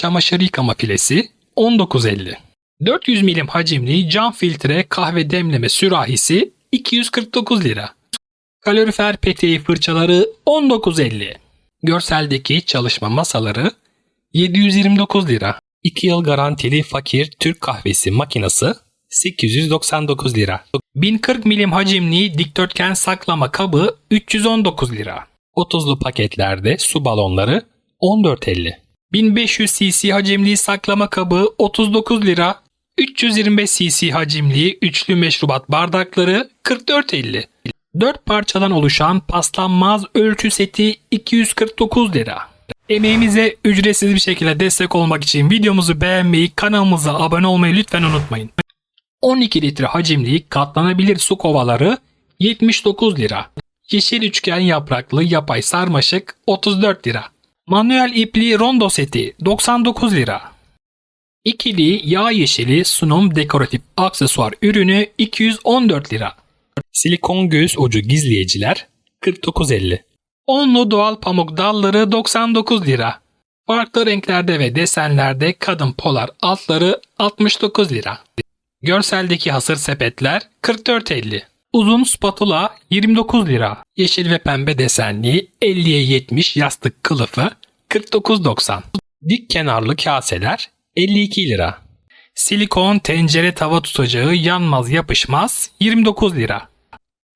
Çamaşır yıkama filesi 19.50. 400 milim hacimli cam filtre kahve demleme sürahisi 249 lira. Kalorifer peteği fırçaları 19.50. Görseldeki çalışma masaları 729 lira. 2 yıl garantili fakir Türk kahvesi makinesi 899 lira. 1040 milim hacimli dikdörtgen saklama kabı 319 lira. 30'lu paketlerde su balonları 14.50. 1500 cc hacimli saklama kabı 39 lira. 325 cc hacimli üçlü meşrubat bardakları 44.50. 4 parçadan oluşan paslanmaz ölçü seti 249 lira. Emeğimize ücretsiz bir şekilde destek olmak için videomuzu beğenmeyi, kanalımıza abone olmayı lütfen unutmayın. 12 litre hacimli katlanabilir su kovaları 79 lira. Yeşil üçgen yapraklı yapay sarmaşık 34 lira. Manuel ipli rondo seti 99 lira. İkili yağ yeşili sunum dekoratif aksesuar ürünü 214 lira. Silikon göğüs ucu gizleyiciler 49.50. Onlu doğal pamuk dalları 99 lira. Farklı renklerde ve desenlerde kadın polar altları 69 lira. Görseldeki hasır sepetler 44.50. Uzun spatula 29 lira. Yeşil ve pembe desenli 50'ye 70 yastık kılıfı 49.90. Dik kenarlı kaseler 52 lira. Silikon tencere tava tutacağı yanmaz yapışmaz 29 lira.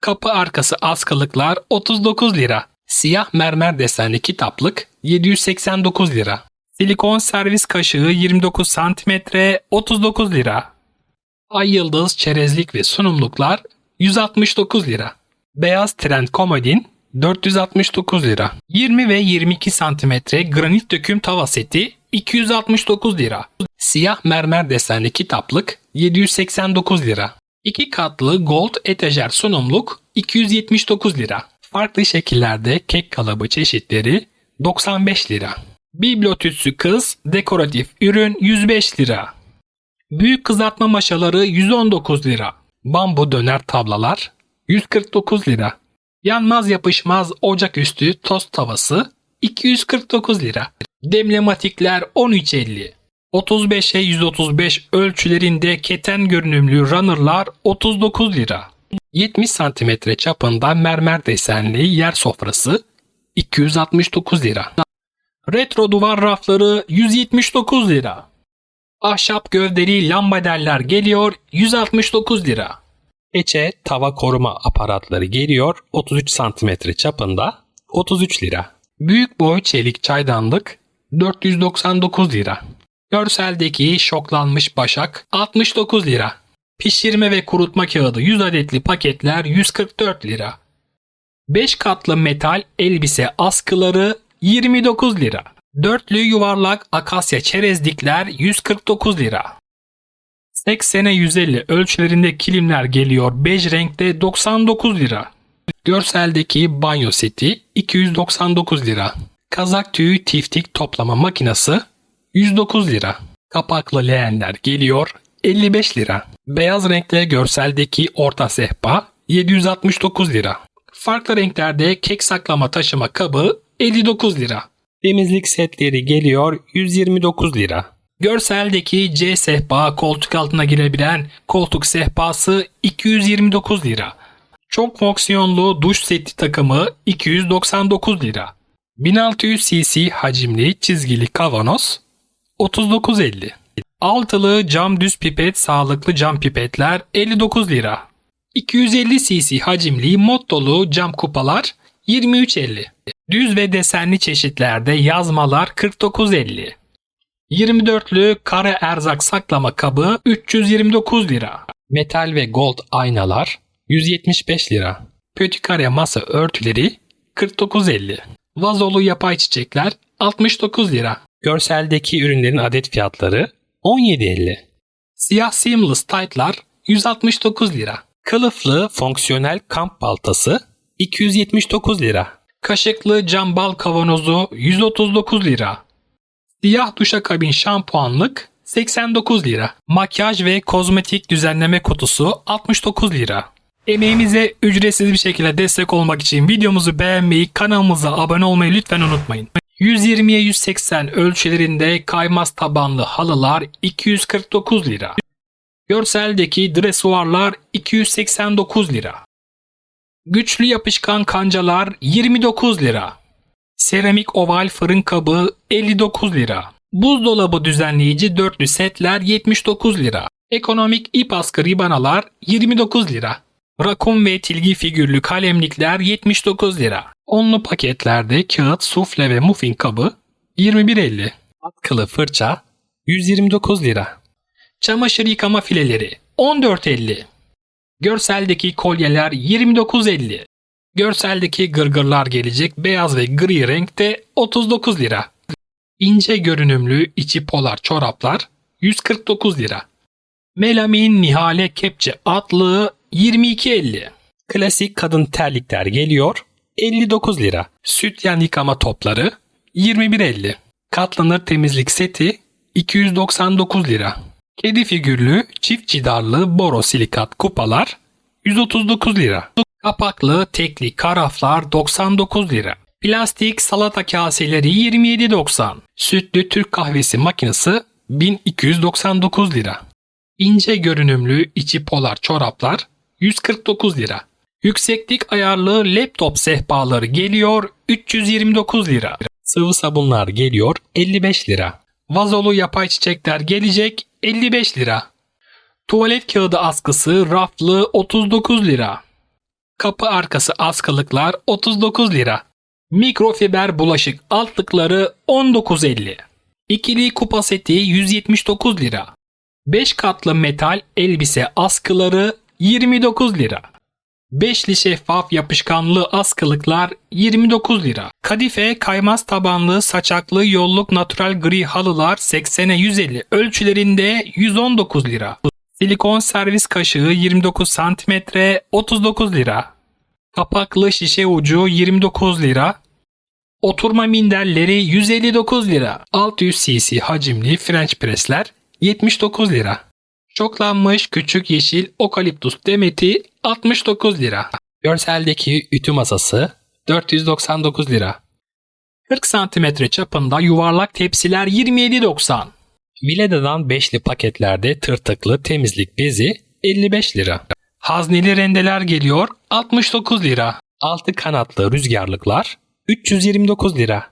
Kapı arkası askılıklar 39 lira. Siyah mermer desenli kitaplık 789 lira. Silikon servis kaşığı 29 cm 39 lira. Ay yıldız çerezlik ve sunumluklar 169 lira. Beyaz trend komodin 469 lira. 20 ve 22 cm granit döküm tava seti 269 lira. Siyah mermer desenli kitaplık 789 lira. 2 katlı gold etajer sunumluk 279 lira. Farklı şekillerde kek kalıbı çeşitleri 95 lira. Bibliotütsü kız dekoratif ürün 105 lira. Büyük kızartma maşaları 119 lira. Bambu döner tablalar 149 lira. Yanmaz yapışmaz ocaküstü tost tavası 249 lira. Demlematikler 13.50. 35'e 135 ölçülerinde keten görünümlü runner'lar 39 lira. 70 cm çapında mermer desenli yer sofrası 269 lira. Retro duvar rafları 179 lira. Ahşap gövdeli lambaderler geliyor 169 lira. Eçe tava koruma aparatları geliyor 33 cm çapında 33 lira. Büyük boy çelik çaydanlık 499 lira. Görseldeki şoklanmış başak 69 lira. Pişirme ve kurutma kağıdı 100 adetli paketler 144 lira. 5 katlı metal elbise askıları 29 lira. Dörtlü yuvarlak akasya çerezlikler 149 lira. 80'e 150 ölçülerinde kilimler geliyor bej renkte 99 lira. Görseldeki banyo seti 299 lira. Kazak tüyü tiftik toplama makinesi 109 lira. Kapaklı leğenler geliyor 55 lira. Beyaz renkte görseldeki orta sehpa 769 lira. Farklı renklerde kek saklama taşıma kabı 59 lira. Temizlik setleri geliyor 129 lira. Görseldeki C sehpa koltuk altına girebilen koltuk sehpası 229 lira. Çok fonksiyonlu duş seti takımı 299 lira. 1600 cc hacimli çizgili kavanoz 39.50. Altılı cam düz pipet sağlıklı cam pipetler 59 lira. 250 cc hacimli mod dolu cam kupalar 23.50. Düz ve desenli çeşitlerde yazmalar 49.50. 24'lü kare erzak saklama kabı 329 lira. Metal ve gold aynalar 175 lira. Pötikare masa örtüleri 49.50. Vazolu yapay çiçekler 69 lira. Görseldeki ürünlerin adet fiyatları 17.50. Siyah seamless tight'lar 169 lira. Kılıflı fonksiyonel kamp baltası 279 lira. Kaşıklı cam bal kavanozu 139 lira. Siyah duşakabin şampuanlık 89 lira. Makyaj ve kozmetik düzenleme kutusu 69 lira. Emeğimize ücretsiz bir şekilde destek olmak için videomuzu beğenmeyi, kanalımıza abone olmayı lütfen unutmayın. 120'ye 180 ölçülerinde kaymaz tabanlı halılar 249 lira. Görseldeki dresuarlar 289 lira. Güçlü yapışkan kancalar 29 lira. Seramik oval fırın kabı 59 lira. Buzdolabı düzenleyici dörtlü setler 79 lira. Ekonomik ip askı ribanalar 29 lira. Rakun ve tilgi figürlü kalemlikler 79 lira. Onlu paketlerde kağıt, sufle ve muffin kabı 21.50. Atkılı fırça 129 lira. Çamaşır yıkama fileleri 14.50. Görseldeki kolyeler 29.50. Görseldeki gırgırlar gelecek beyaz ve gri renkte 39 lira. İnce görünümlü içi polar çoraplar 149 lira. Melamin Nihale Kepçe atlığı 22.50. Klasik kadın terlikler geliyor 59 lira. Sütyen yıkama topları 21.50. Katlanır temizlik seti 299 lira. Kedi figürlü çift cidarlı borosilikat kupalar 139 lira. Kapaklı tekli karaflar 99 lira. Plastik salata kaseleri 27.90. Sütlü Türk kahvesi makinesi 1299 lira. İnce görünümlü içi polar çoraplar 149 lira. Yükseklik ayarlı laptop sehpaları geliyor 329 lira. Sıvı sabunlar geliyor 55 lira. Vazolu yapay çiçekler gelecek 55 lira. Tuvalet kağıdı askısı raflı 39 lira. Kapı arkası askılıklar 39 lira. Mikrofiber bulaşık altlıkları 19.50. İkili kupa seti 179 lira. 5 katlı metal elbise askıları 29 lira. Beşli şeffaf yapışkanlı askılıklar 29 lira. Kadife kaymaz tabanlı saçaklı yolluk natural gri halılar 80'e 150 ölçülerinde 119 lira. Silikon servis kaşığı 29 cm 39 lira. Kapaklı şişe ucu 29 lira. Oturma minderleri 159 lira. 600 cc hacimli French pressler 79 lira. Çoklanmış küçük yeşil okaliptus demeti 69 lira. Görseldeki ütü masası 499 lira. 40 cm çapında yuvarlak tepsiler 27.90. Vileda'dan beşli paketlerde tırtıklı temizlik bezi 55 lira. Hazneli rendeler geliyor 69 lira. Altı kanatlı rüzgarlıklar 329 lira.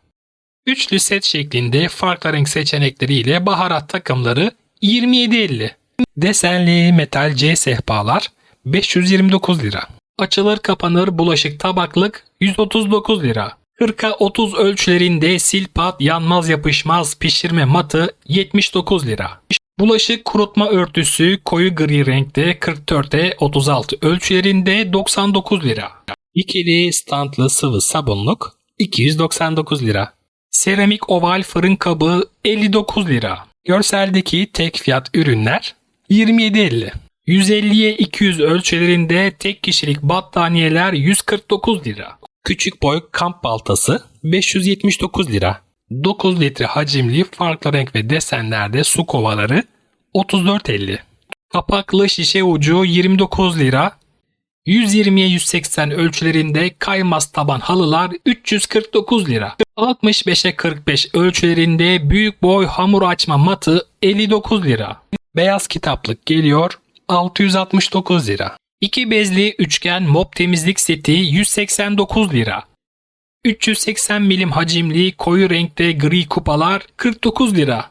Üçlü set şeklinde farklı renk seçenekleriyle baharat takımları 27.50. Desenli metal C sehpalar 529 lira. Açılır kapanır bulaşık tabaklık 139 lira. 40'a 30 ölçülerinde silpat yanmaz yapışmaz pişirme matı 79 lira. Bulaşık kurutma örtüsü koyu gri renkte 44'e 36 ölçülerinde 99 lira. İkili standlı sıvı sabunluk 299 lira. Seramik oval fırın kabı 59 lira. Görseldeki tek fiyat ürünler 27.50. 150'ye 200 ölçülerinde tek kişilik battaniyeler 149 lira. Küçük boy kamp baltası 579 lira. 9 litre hacimli farklı renk ve desenlerde su kovaları 34.50. Kapaklı şişe ucu 29 lira. 120'ye 180 ölçülerinde kaymaz taban halılar 349 lira. 65'e 45 ölçülerinde büyük boy hamur açma matı 59 lira. Beyaz kitaplık geliyor 669 lira. 2 bezli üçgen mop temizlik seti 189 lira. 380 milim hacimli koyu renkte gri kupalar 49 lira.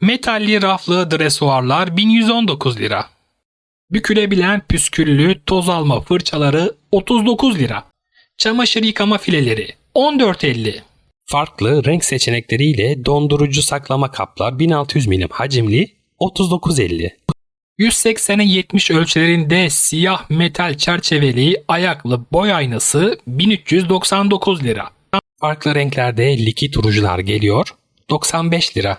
Metalli raflı dresuarlar 1119 lira. Bükülebilen püsküllü toz alma fırçaları 39 lira. Çamaşır yıkama fileleri 14.50. Farklı renk seçenekleriyle dondurucu saklama kaplar 1600 milim hacimli 39.50. 180'e 70 ölçülerinde siyah metal çerçeveli ayaklı boy aynası 1399 lira. Farklı renklerde likit rujular geliyor 95 lira.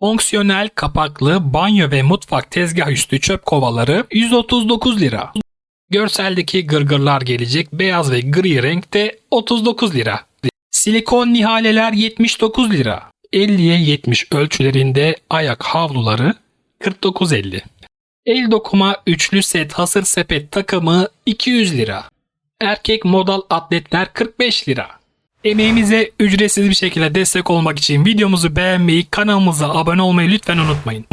Fonksiyonel kapaklı banyo ve mutfak tezgah üstü çöp kovaları 139 lira. Görseldeki gırgırlar gelecek beyaz ve gri renkte 39 lira. Silikon nihaleler 79 lira. 50'ye 70 ölçülerinde ayak havluları 49.50. El dokuma üçlü set hasır sepet takımı 200 lira. Erkek modal atletler 45 lira. Emeğimize ücretsiz bir şekilde destek olmak için videomuzu beğenmeyi, kanalımıza abone olmayı lütfen unutmayın.